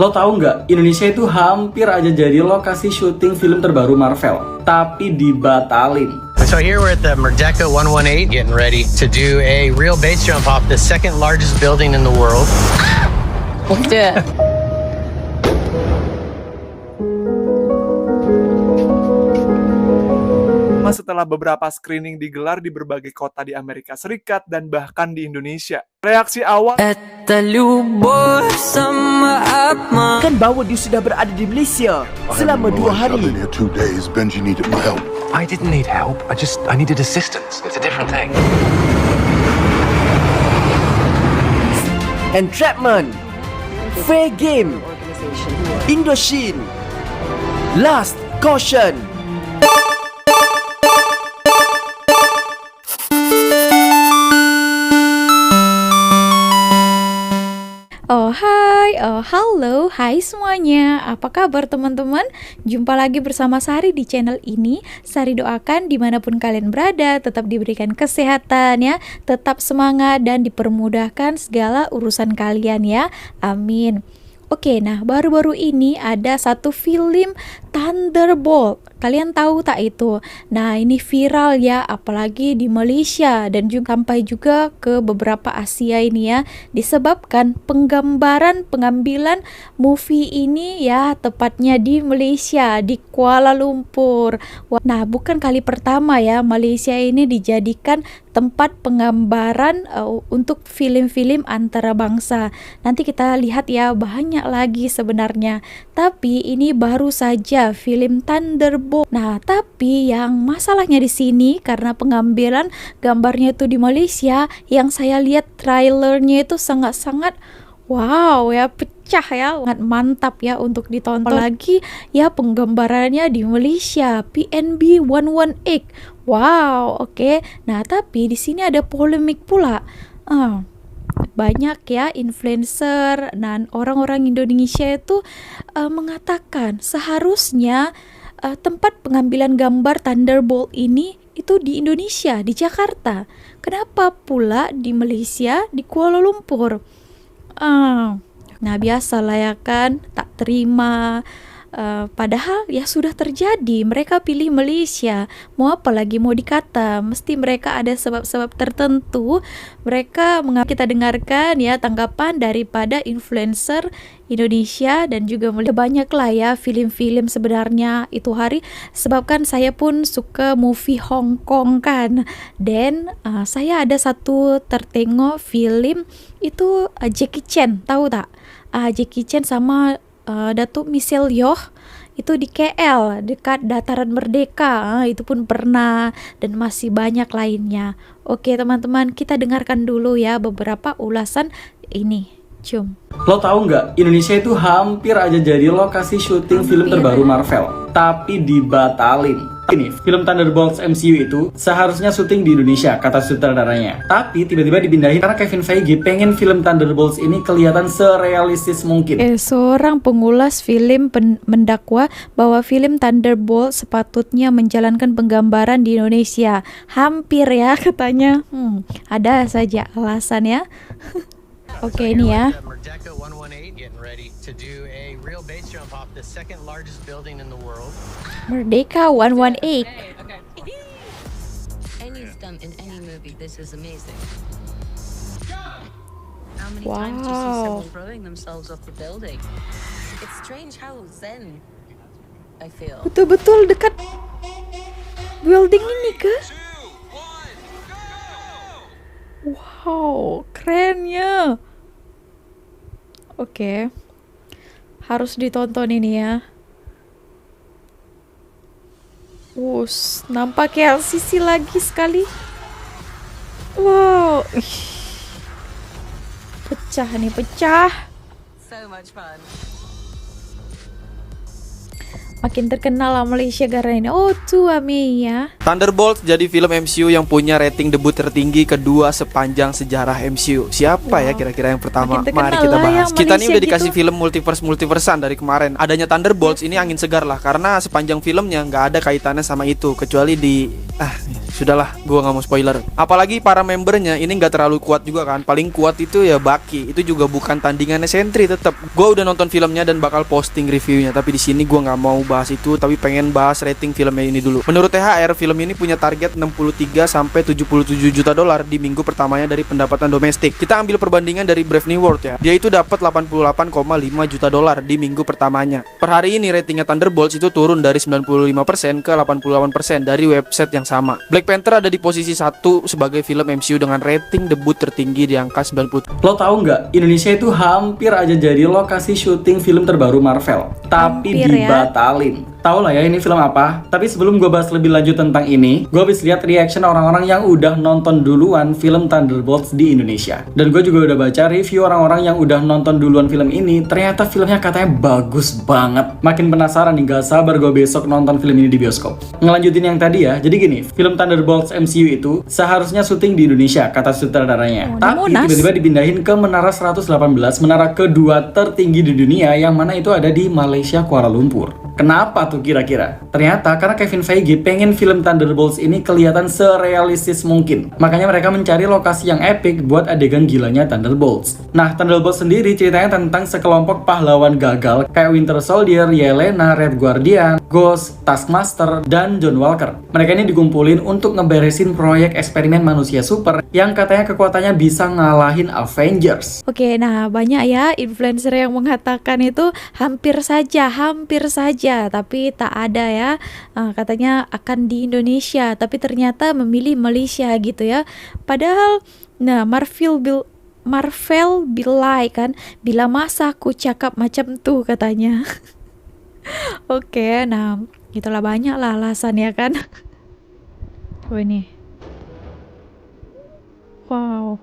Lo tahu nggak, Indonesia itu hampir aja jadi lokasi syuting film terbaru Marvel, tapi dibatalin. So here we're at the Merdeka 118, getting ready to do a real base jump off the second largest building in the world. Let's do it. setelah beberapa screening digelar di berbagai kota di Amerika Serikat dan bahkan di Indonesia. Reaksi awal kan bahwa dia sudah berada di Malaysia selama dua hari. been here two days. Benji needed my help. I didn't need help. I just I needed assistance. It's a different thing. Entrapment, Fair Game, Indochine, Last Caution. Oh halo, hai semuanya. Apa kabar teman-teman? Jumpa lagi bersama Sari di channel ini. Sari doakan di mana pun kalian berada Tetap diberikan kesehatan ya. Tetap semangat dan dipermudahkan segala urusan kalian ya. Amin Oke, nah baru-baru ini ada satu film Thunderbolt. Kalian tahu tak itu? Nah, ini viral ya, apalagi di Malaysia dan juga sampai juga ke beberapa Asia ini ya, disebabkan penggambaran pengambilan movie ini ya tepatnya di Malaysia, di Kuala Lumpur. Nah, bukan kali pertama ya Malaysia ini dijadikan tempat penggambaran uh, untuk film-film antara bangsa. Nanti kita lihat ya banyak lagi sebenarnya. Tapi ini baru saja film Thunderbolt. Nah, tapi yang masalahnya di sini karena pengambilan gambarnya itu di Malaysia, yang saya lihat trailernya itu sangat-sangat Wow ya pecah ya sangat mantap ya untuk ditonton. Lagi ya penggambarannya di Malaysia PNB 118 wow oke. Nah tapi di sini ada polemik pula. Ah, banyak ya influencer dan orang-orang Indonesia itu eh, mengatakan seharusnya eh, tempat pengambilan gambar Thunderbolt ini itu di Indonesia di Jakarta. Kenapa pula di Malaysia di Kuala Lumpur? Ah, nah biasalah ya kan, tak terima. Uh, padahal ya sudah terjadi mereka pilih Malaysia. Mau apa lagi mau dikata? Mesti mereka ada sebab-sebab tertentu. Mereka mengapa kita dengarkan ya tanggapan daripada influencer Indonesia dan juga banyak lah ya film-film sebenarnya itu hari. Sebabkan saya pun suka movie Hong Kong kan. Dan uh, saya ada satu tertengok film itu uh, Jackie Chan. Tahu tak uh, Jackie Chan sama uh, Datuk Michelle Yeoh itu di KL dekat dataran merdeka. Ah, itu pun pernah dan masih banyak lainnya. Oke teman-teman kita dengarkan dulu ya beberapa ulasan ini. Cium. Lo tahu nggak, Indonesia itu hampir aja jadi lokasi syuting film terbaru Marvel, tapi dibatalin. Ini film Thunderbolts MCU itu seharusnya syuting di Indonesia, kata sutradaranya. Tapi tiba-tiba dipindahin karena Kevin Feige pengen film Thunderbolts ini kelihatan serealistis mungkin. Eh, seorang pengulas film pen- mendakwa bahwa film Thunderbolt sepatutnya menjalankan penggambaran di Indonesia. Hampir ya katanya. Hmm, ada saja alasan ya. Oke ini ya. We're at the Merdeka 118, getting ready to do a real base jump off the second largest building in the world. Merdeka 118. Wow. Betul-betul dekat building ini ke? Wow, keren ya. Oke. Okay. Harus ditonton ini ya. Us, nampak LCC lagi sekali. Wow. Pecah nih, pecah. So much fun. Makin terkenal lah Malaysia gara ini. Oh, tu Ami ya. Thunderbolts jadi film MCU yang punya rating debut tertinggi kedua sepanjang sejarah MCU. Siapa ya kira-kira yang pertama? Mari kita bahas. yang Kita nih Malaysia udah dikasih gitu. film multiverse multiversean dari kemarin. Adanya Thunderbolts ini angin segar lah karena sepanjang filmnya nggak ada kaitannya sama itu kecuali di ah sudahlah gua nggak mau spoiler. Apalagi para membernya ini nggak terlalu kuat juga kan. Paling kuat itu ya Bucky. Itu juga bukan tandingannya Sentry tetap. Gua udah nonton filmnya dan bakal posting reviewnya. Tapi di sini gua nggak mau bahas itu tapi pengen bahas rating filmnya ini dulu. Menurut THR film ini punya target 63 sampai 77 juta dolar di minggu pertamanya dari pendapatan domestik. Kita ambil perbandingan dari Brave New World ya. Dia itu dapat 88,5 juta dolar di minggu pertamanya. Per hari ini ratingnya Thunderbolts itu turun dari 95% ke 88% dari website yang sama. Black Panther ada di posisi satu sebagai film MCU dengan rating debut tertinggi di angka 90. Lo tahu nggak, Indonesia itu hampir aja jadi lokasi syuting film terbaru Marvel, tapi Hampir ya. Salim. Tahu lah ya ini film apa? Tapi sebelum gue bahas lebih lanjut tentang ini, gue habis lihat reaction orang-orang yang udah nonton duluan film Thunderbolts di Indonesia. Dan gue juga udah baca review orang-orang yang udah nonton duluan film ini. Ternyata filmnya katanya bagus banget. Makin penasaran nih, gak sabar gue besok nonton film ini di bioskop. Ngelanjutin yang tadi ya, jadi gini, film Thunderbolts MCU itu seharusnya syuting di Indonesia, kata Oh, sutradaranya. Tapi Monas. tiba-tiba dipindahin ke Menara 118, menara kedua tertinggi di dunia yang mana itu ada di Malaysia Kuala Lumpur. Kenapa tuh kira-kira? Ternyata karena Kevin Feige pengen film Thunderbolts ini kelihatan serealistis mungkin. Makanya mereka mencari lokasi yang epic buat adegan gilanya Thunderbolts. Nah, Thunderbolts sendiri ceritanya tentang sekelompok pahlawan gagal kayak Winter Soldier, Yelena, Red Guardian, Ghost, Taskmaster, dan John Walker. Mereka ini dikumpulin untuk ngeberesin proyek eksperimen manusia super yang katanya kekuatannya bisa ngalahin Avengers. Oke, nah banyak ya influencer yang mengatakan itu hampir saja, hampir saja, tapi tak ada ya. Ah, katanya akan di Indonesia, tapi ternyata memilih Malaysia gitu ya. Padahal, nah Marvel Bill Marvel bilai kan bila masa aku cakap macam tuh katanya. Oke, nah itulah banyak lah alasan ya kan. Oh ini. Wow.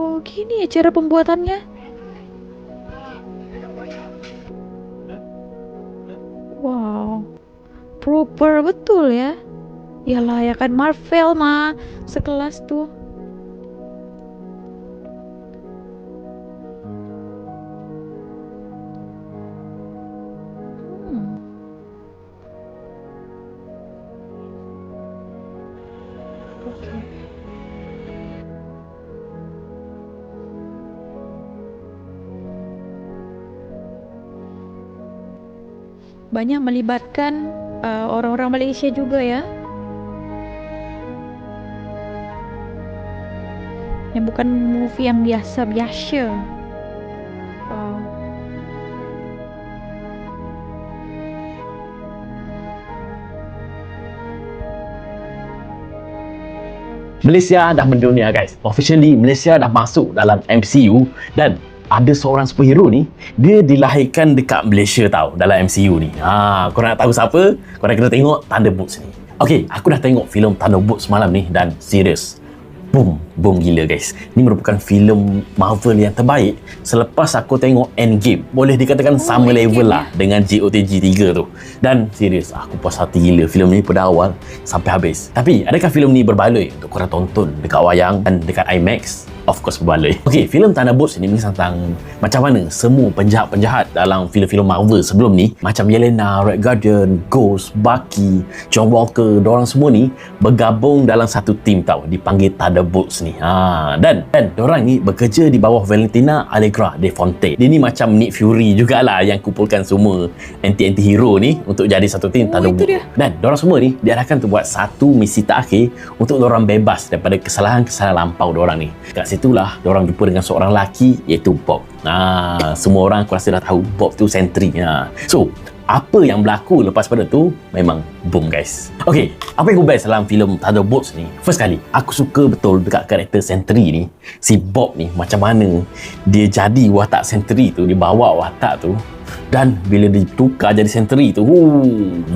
Oh gini ya cara pembuatannya Wow. Proper betul ya? Yalah ya kan Marvel mah Sekelas tuh banyak melibatkan uh, orang-orang Malaysia juga ya. Yang bukan movie yang biasa-biasa. Wow. Malaysia dah mendunia guys. Officially Malaysia dah masuk dalam MCU dan ada seorang superhero ni dia dilahirkan dekat Malaysia tau dalam MCU ni. Ha, korang nak tahu siapa? Korang kena tengok Thunderbolts ni. Okay, aku dah tengok filem Thunderbolts malam ni dan serius. Boom, boom gila guys. Ni merupakan filem Marvel yang terbaik selepas aku tengok Endgame. Boleh dikatakan sama level lah dengan GOTG 3 tu. Dan serius, aku puas hati gila filem ni pada awal sampai habis. Tapi, adakah filem ni berbaloi untuk korang tonton dekat wayang dan dekat IMAX? Of course berbaloi. Okay, filem Thunderbolts ni mengisah tentang macam mana semua penjahat-penjahat dalam filem-filem Marvel sebelum ni macam Yelena, Red Guardian, Ghost, Bucky, John Walker, dorang semua ni bergabung dalam satu tim tau dipanggil Thunderbolts ni. Ha, dan dan dorang ni bekerja di bawah Valentina Allegra de Fonte. Dia ni macam Nick Fury jugalah yang kumpulkan semua anti-anti hero ni untuk jadi satu tim Oh, itu dia. Dan dorang semua ni diarahkan untuk buat satu misi terakhir untuk dorang bebas daripada kesalahan-kesalahan lampau dorang ni. Kat situlah dorang jumpa dengan seorang lelaki iaitu Bob. Ha, semua orang aku rasa dah tahu Bob tu sentry. Ha. So, apa yang berlaku lepas pada tu memang boom guys. Okay, apa yang aku best dalam filem Thunderbolts ni? First kali, aku suka betul dekat karakter Sentry ni. Si Bob ni macam mana dia jadi watak Sentry tu, dia bawa watak tu dan bila ditukar jadi sentry tu uh,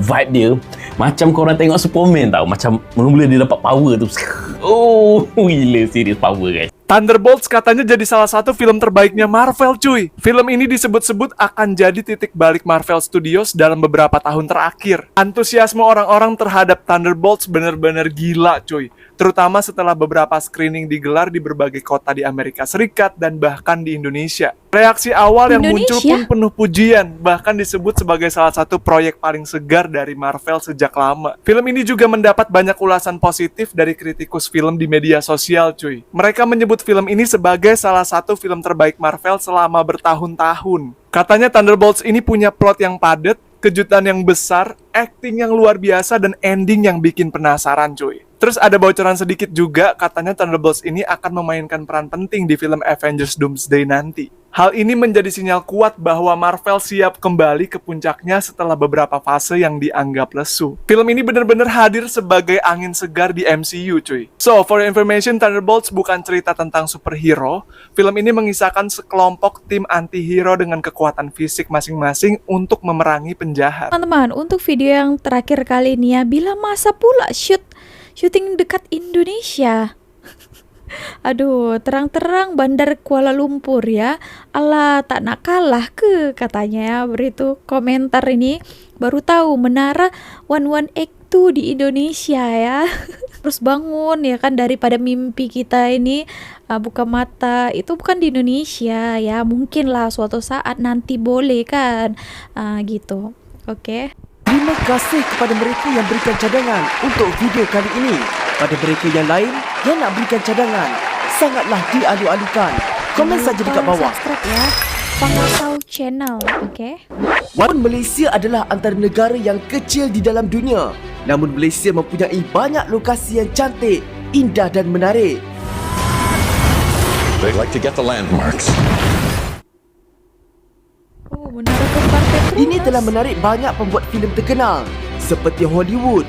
vibe dia macam korang tengok Superman tau macam mula-mula dia dapat power tu oh gila serius power guys Thunderbolts katanya jadi salah satu film terbaiknya Marvel cuy. Film ini disebut-sebut akan jadi titik balik Marvel Studios dalam beberapa tahun terakhir. Antusiasme orang-orang terhadap Thunderbolts bener-bener gila cuy. Terutama setelah beberapa screening digelar di berbagai kota di Amerika Serikat dan bahkan di Indonesia. Reaksi awal yang muncul Indonesia? pun penuh pujian, bahkan disebut sebagai salah satu proyek paling segar dari Marvel sejak lama. Film ini juga mendapat banyak ulasan positif dari kritikus film di media sosial cuy. Mereka menyebut film ini sebagai salah satu film terbaik Marvel selama bertahun-tahun. Katanya Thunderbolts ini punya plot yang padat, kejutan yang besar, acting yang luar biasa, dan ending yang bikin penasaran cuy. Terus ada bocoran sedikit juga, katanya Thunderbolts ini akan memainkan peran penting di film Avengers Doomsday nanti. Hal ini menjadi sinyal kuat bahwa Marvel siap kembali ke puncaknya setelah beberapa fase yang dianggap lesu. Film ini benar-benar hadir sebagai angin segar di MCU cuy. So, for your information, Thunderbolts bukan cerita tentang superhero. Film ini mengisahkan sekelompok tim anti-hero dengan kekuatan fisik masing-masing untuk memerangi penjahat. Teman-teman, untuk video yang terakhir kali ini ya, bila masa pula shoot syuting dekat Indonesia. Aduh, terang-terang bandar Kuala Lumpur ya. Allah tak nak kalah ke katanya ya. Beritu komentar ini baru tahu menara 118 di Indonesia ya. Terus bangun ya kan daripada mimpi kita ini uh, buka mata itu bukan di Indonesia ya. Mungkinlah suatu saat nanti boleh kan. Uh, gitu. Oke. Terima kasih kepada mereka yang berikan cadangan untuk video kali ini. Pada mereka yang lain yang nak berikan cadangan, sangatlah dialu-alukan. Komen Jangan saja dekat bawah. Subscribe ya. Pangkau Channel, oke? Walaupun Malaysia adalah antara negara yang kecil di dalam dunia, namun Malaysia mempunyai banyak lokasi yang cantik, indah dan menarik. They like to get the landmarks. Oh, menara kembar Petronas. Ini telah menarik banyak pembuat filem terkenal seperti Hollywood,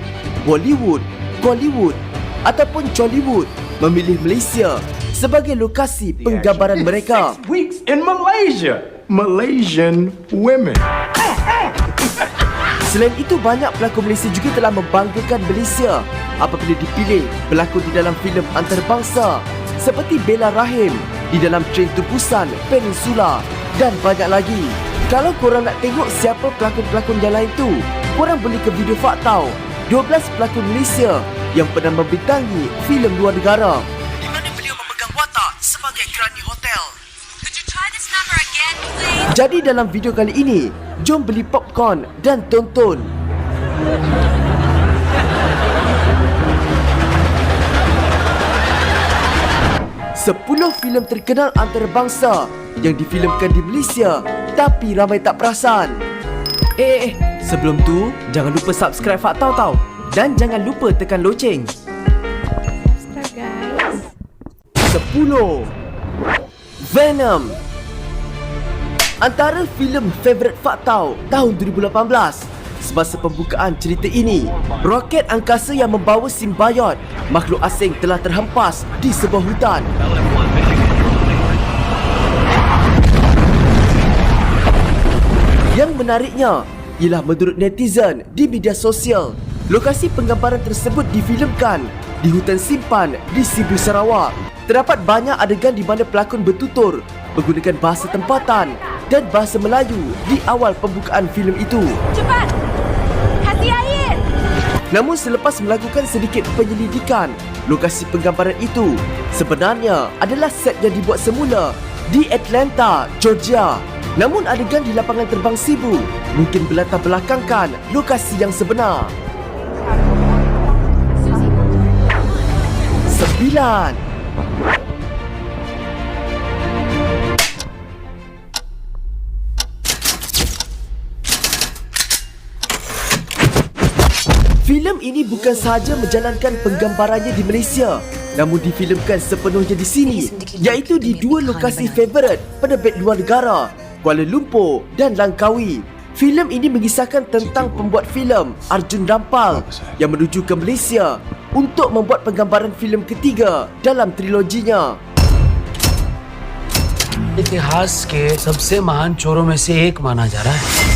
Bollywood, Gollywood ataupun Jollywood memilih Malaysia sebagai lokasi penggambaran mereka. Weeks in Malaysia. Malaysian women. Selain itu banyak pelakon Malaysia juga telah membanggakan Malaysia apabila dipilih berlakon di dalam filem antarabangsa seperti Bella Rahim di dalam Train to Busan, Peninsula dan banyak lagi. Kalau korang nak tengok siapa pelakon-pelakon yang lain tu, korang boleh ke video Faktau 12 pelakon Malaysia yang pernah membintangi filem luar negara di mana beliau memegang watak sebagai kerani hotel. Jadi dalam video kali ini, jom beli popcorn dan tonton. Sepuluh filem terkenal antarabangsa yang difilmkan di Malaysia tapi ramai tak perasan. Eh, eh, eh, sebelum tu jangan lupa subscribe Faktau tau dan jangan lupa tekan loceng. Guys. 10 Venom Antara filem favourite Faktau tahun 2018 Semasa pembukaan cerita ini Roket angkasa yang membawa simbiot Makhluk asing telah terhempas di sebuah hutan Yang menariknya ialah menurut netizen di media sosial Lokasi penggambaran tersebut difilmkan di hutan simpan di Sibu Sarawak Terdapat banyak adegan di mana pelakon bertutur menggunakan bahasa tempatan dan bahasa Melayu di awal pembukaan filem itu. Cepat! Namun selepas melakukan sedikit penyelidikan, lokasi penggambaran itu sebenarnya adalah set yang dibuat semula di Atlanta, Georgia. Namun adegan di lapangan terbang Sibu mungkin berlatar belakangkan lokasi yang sebenar. Sembilan. Filem ini bukan sahaja menjalankan penggambarannya di Malaysia namun difilmkan sepenuhnya di sini iaitu di dua lokasi favorit penerbit luar negara Kuala Lumpur dan Langkawi. Filem ini mengisahkan tentang pembuat filem Arjun Rampal yang menuju ke Malaysia untuk membuat penggambaran filem ketiga dalam triloginya. इतिहास के सबसे महान चोरों में से एक माना जा रहा है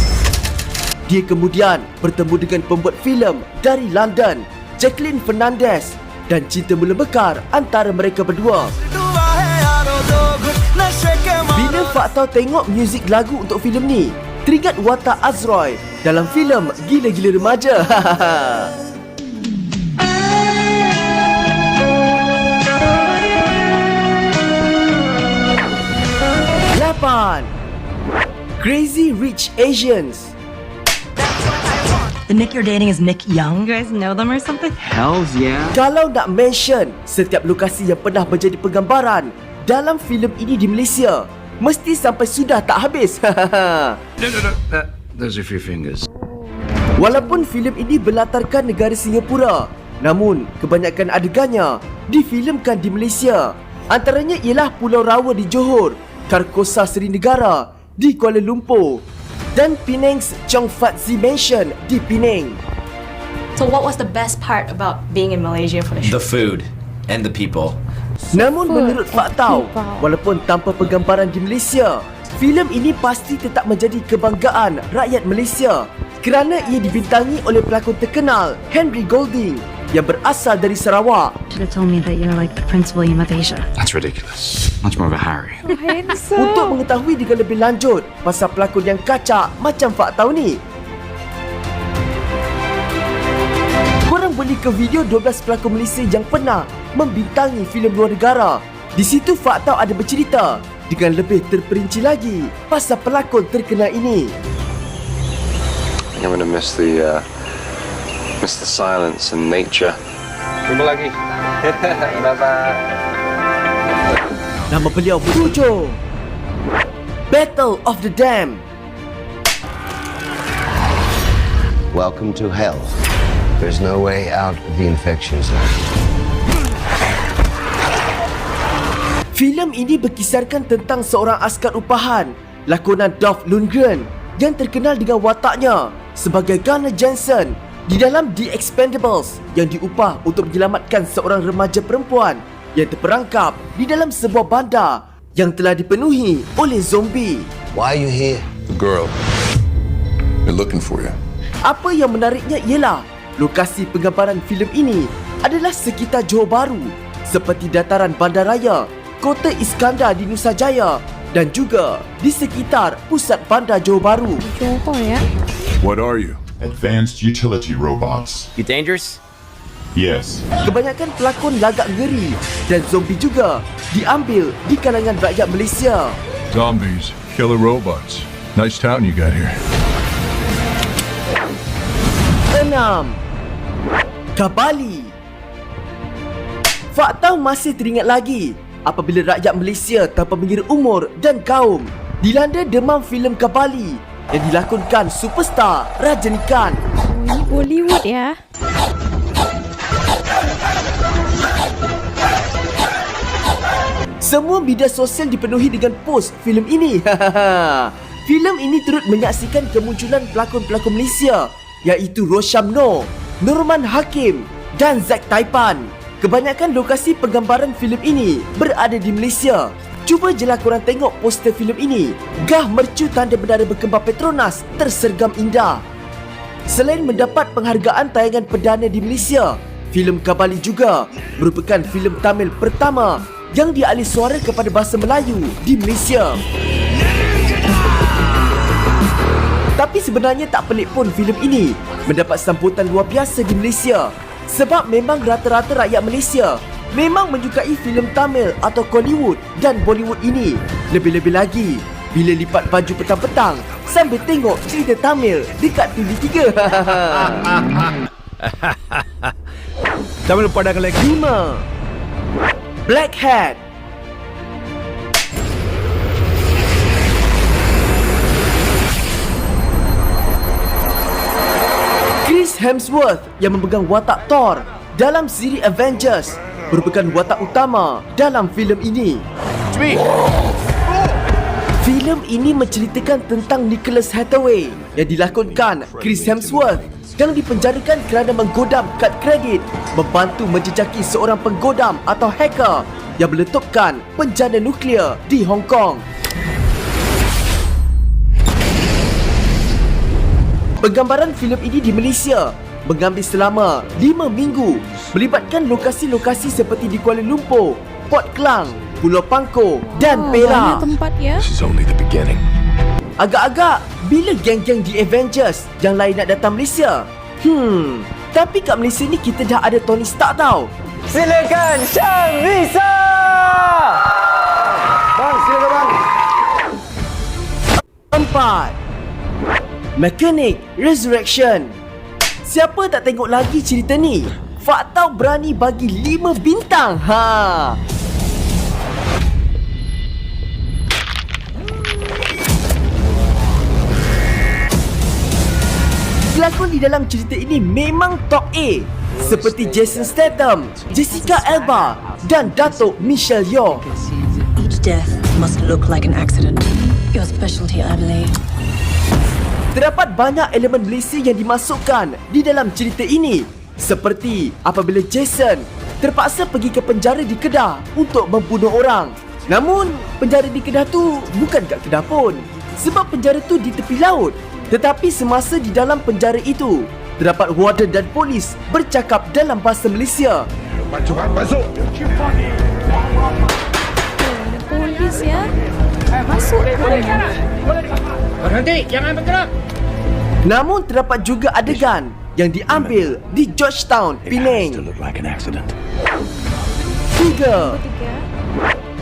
Dia kemudian bertemu dengan pembuat filem dari London, Jacqueline Fernandez dan cinta mula mekar antara mereka berdua. Bila Fak Tau tengok muzik lagu untuk filem ni, teringat watak Azroy dalam filem Gila-Gila Remaja. Crazy Rich Asians The Nick you're dating is Nick Young. You guys know them or something? Hells yeah. Kalau nak mention setiap lokasi yang pernah menjadi penggambaran dalam filem ini di Malaysia, mesti sampai sudah tak habis. No, no, no. Uh, those are your fingers. Walaupun filem ini berlatarkan negara Singapura, namun kebanyakan adegannya difilmkan di Malaysia. Antaranya ialah Pulau Rawa di Johor, Karkosa Seri Negara di Kuala Lumpur dan Penang's Chong Fat Zi Mansion di Penang. So, what was the best part about being in Malaysia for the shoot? The food and the people. Namun Food menurut Faktau, people. walaupun tanpa penggambaran di Malaysia, filem ini pasti tetap menjadi kebanggaan rakyat Malaysia kerana ia dibintangi oleh pelakon terkenal Henry Golding yang berasal dari Sarawak. Should have told me that you're like the Prince William of Asia. That's ridiculous. Much more of a Harry. Untuk mengetahui dengan lebih lanjut pasal pelakon yang kacak macam Faktau ni, korang boleh ke video 12 pelakon Malaysia yang pernah membintangi filem luar negara. Di situ Faktau ada bercerita dengan lebih terperinci lagi pasal pelakon terkenal ini. I'm gonna miss the uh, miss the silence and nature. Jumpa lagi. bye bye. Nama beliau Tujuh Battle of the Dam Welcome to hell. There's no way out of the infection zone. Filem ini berkisarkan tentang seorang askar upahan lakonan Dolph Lundgren yang terkenal dengan wataknya sebagai Gunnar Jensen di dalam The Expendables yang diupah untuk menyelamatkan seorang remaja perempuan yang terperangkap di dalam sebuah bandar yang telah dipenuhi oleh zombie. Why are you here? The girl. They're looking for you. Apa yang menariknya ialah lokasi penggambaran filem ini adalah sekitar Johor Bahru seperti dataran bandaraya, kota Iskandar di Nusa Jaya dan juga di sekitar pusat bandar Johor Bahru. Johor ya. What are you? Advanced utility robots. You dangerous? Yes. Kebanyakan pelakon lagak ngeri dan zombie juga diambil di kalangan rakyat Malaysia. Zombies. Killer robots. Nice town you got here. 6. Kabali Faktau masih teringat lagi apabila rakyat Malaysia tanpa mengira umur dan kaum dilanda demam filem Kabali yang dilakonkan superstar Rajanikan. Oh, ini Bollywood ya. Semua media sosial dipenuhi dengan post filem ini. filem ini turut menyaksikan kemunculan pelakon-pelakon Malaysia iaitu Roshamno, Nurman Hakim dan Zack Taipan. Kebanyakan lokasi penggambaran filem ini berada di Malaysia. Cuba je lah korang tengok poster filem ini. Gah mercu tanda bendera berkembar Petronas tersergam indah. Selain mendapat penghargaan tayangan perdana di Malaysia, filem Kabali juga merupakan filem Tamil pertama yang dialih suara kepada bahasa Melayu di Malaysia. Tapi sebenarnya tak pelik pun filem ini mendapat sambutan luar biasa di Malaysia sebab memang rata-rata rakyat Malaysia memang menyukai filem Tamil atau Hollywood dan Bollywood ini. Lebih-lebih lagi bila lipat baju petang-petang sambil tengok cerita Tamil dekat TV3. Tamil padang lagi. 5. Black Hat Chris Hemsworth yang memegang watak Thor dalam siri Avengers merupakan watak utama dalam filem ini. Filem ini menceritakan tentang Nicholas Hathaway yang dilakonkan Chris Hemsworth yang dipenjarakan kerana menggodam kad kredit membantu menjejaki seorang penggodam atau hacker yang meletupkan penjana nuklear di Hong Kong. Penggambaran filem ini di Malaysia mengambil selama 5 minggu melibatkan lokasi-lokasi seperti di Kuala Lumpur, Port Klang Pulau Pangkor dan Oh, banyak Perak. tempat ya. This is only the beginning. Agak-agak bila geng-geng The Avengers yang lain nak datang Malaysia? Hmm, tapi kat Malaysia ni kita dah ada Tony Stark tau. Silakan Syam Risa! Bang, silakan bang. Empat. Mechanic Resurrection. Siapa tak tengok lagi cerita ni? Faktau berani bagi 5 bintang. Ha. Pelakon di dalam cerita ini memang top A seperti Jason Statham, Jessica Alba dan Datuk Michelle Yeoh. Each death must look like an accident. Your specialty, I believe. Terdapat banyak elemen Malaysia yang dimasukkan di dalam cerita ini seperti apabila Jason terpaksa pergi ke penjara di Kedah untuk membunuh orang. Namun, penjara di Kedah tu bukan kat Kedah pun sebab penjara tu di tepi laut. Tetapi semasa di dalam penjara itu, terdapat warden dan polis bercakap dalam bahasa Malaysia. Ada polis ya. Masuk. Berhenti, jangan bergerak. Namun terdapat juga adegan yang diambil di Georgetown, Penang. Like an accident. Tiga.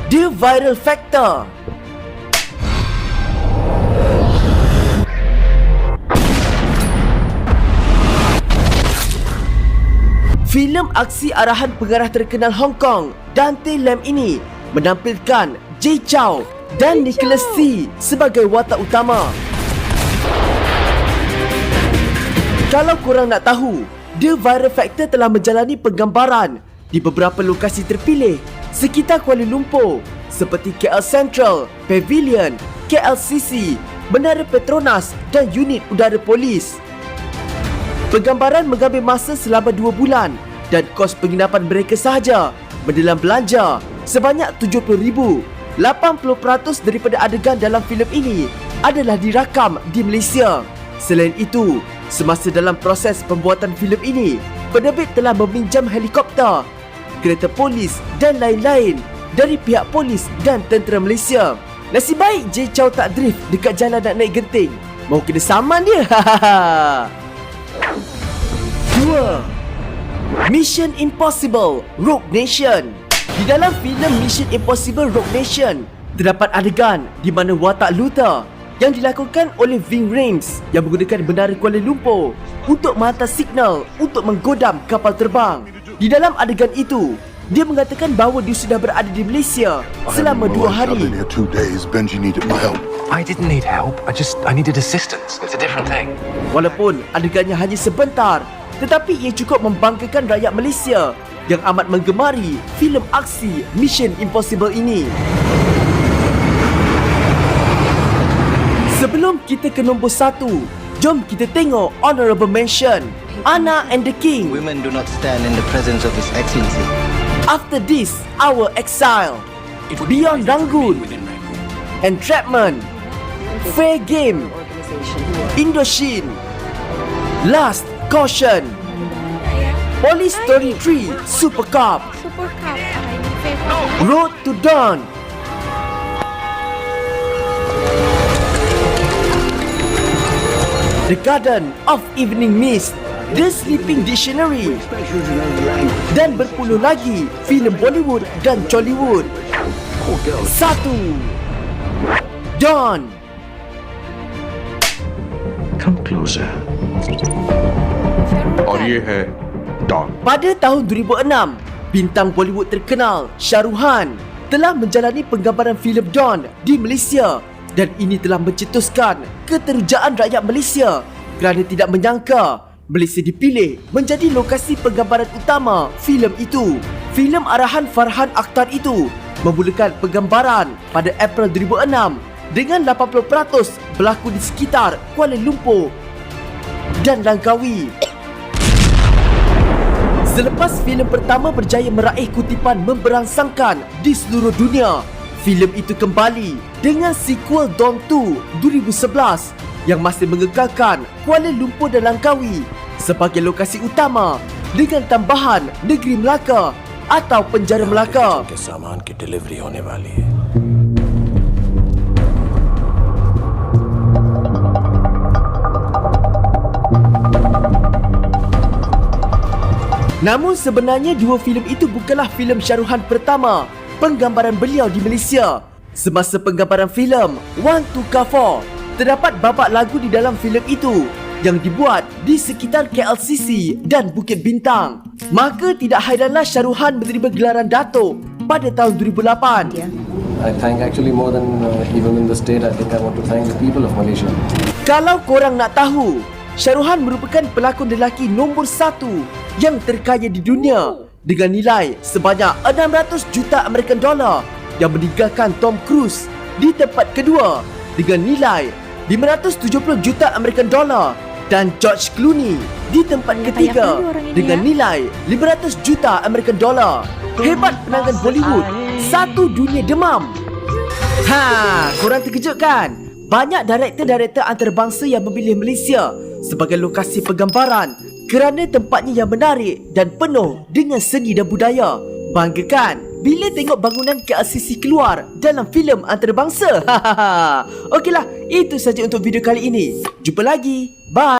The Viral Factor Filem aksi arahan pengarah terkenal Hong Kong, Dante Lam ini menampilkan Jay Chow dan Nicholas T sebagai watak utama. Kalau korang nak tahu, The Viral Factor telah menjalani penggambaran di beberapa lokasi terpilih sekitar Kuala Lumpur seperti KL Central, Pavilion, KLCC, Menara Petronas dan unit udara polis. Penggambaran mengambil masa selama 2 bulan dan kos penginapan mereka sahaja mendalam belanja sebanyak RM70,000. 80% daripada adegan dalam filem ini adalah dirakam di Malaysia. Selain itu, semasa dalam proses pembuatan filem ini, penerbit telah meminjam helikopter, kereta polis dan lain-lain dari pihak polis dan tentera Malaysia. Nasib baik Jay Chow tak drift dekat jalan nak naik genting. Mau kena saman dia. Dua. Mission Impossible Rogue Nation Di dalam filem Mission Impossible Rogue Nation Terdapat adegan di mana watak Luther yang dilakukan oleh Ving Rhames yang menggunakan Menara Kuala Lumpur untuk menghantar signal untuk menggodam kapal terbang. Di dalam adegan itu, dia mengatakan bahawa dia sudah berada di Malaysia selama dua hari. I didn't need help. I just I needed assistance. It's a different thing. Walaupun adegannya hanya sebentar, tetapi ia cukup membanggakan rakyat Malaysia yang amat menggemari filem aksi Mission Impossible ini. Sebelum kita ke nombor satu, jom kita tengok honorable mention Anna and the King. Women do not stand in the presence of His Excellency. After this, our exile. Beyond Rangoon. Entrapment. Fair Game. Indochine. Last Caution. Police Story 3 Super Cup. Super Cup. Ah, ini favorite. Road to Dawn. The Garden of Evening Mist. The Sleeping Dictionary. Dan berpuluh lagi filem Bollywood dan Jollywood. Satu. Dawn. Come closer. और ये है Don Pada tahun 2006, bintang Bollywood terkenal Shah Rukh Khan telah menjalani penggambaran filem Dawn di Malaysia dan ini telah mencetuskan keterujaan rakyat Malaysia kerana tidak menyangka Malaysia dipilih menjadi lokasi penggambaran utama filem itu. Filem arahan Farhan Akhtar itu memulakan penggambaran pada April 2006 dengan 80% berlaku di sekitar Kuala Lumpur dan Langkawi. Selepas filem pertama berjaya meraih kutipan memberangsangkan di seluruh dunia, filem itu kembali dengan sequel Dawn 2 2011 yang masih mengekalkan Kuala Lumpur dan Langkawi sebagai lokasi utama dengan tambahan Negeri Melaka atau penjara Melaka. Namun sebenarnya dua filem itu bukanlah filem Syaruhan pertama penggambaran beliau di Malaysia. Semasa penggambaran filem One to Four, terdapat babak lagu di dalam filem itu yang dibuat di sekitar KLCC dan Bukit Bintang. Maka tidak hairanlah Syaruhan menerima gelaran Datuk pada tahun 2008. I thank actually more than uh, even in the state. I think I want to thank the people of Malaysia. Kalau korang nak tahu, Syaruhan merupakan pelakon lelaki nombor satu yang terkaya di dunia dengan nilai sebanyak 600 juta American dollar yang meninggalkan Tom Cruise di tempat kedua dengan nilai 570 juta American dollar dan George Clooney di tempat ketiga dengan ya? nilai 500 juta American dollar. Hebat penangan Bollywood, satu dunia demam. Ha, korang terkejut kan? Banyak director-director antarabangsa yang memilih Malaysia sebagai lokasi penggambaran kerana tempatnya yang menarik dan penuh dengan seni dan budaya. Banggakan bila tengok bangunan KLCC keluar dalam filem antarabangsa. Okeylah, itu saja untuk video kali ini. Jumpa lagi. Bye.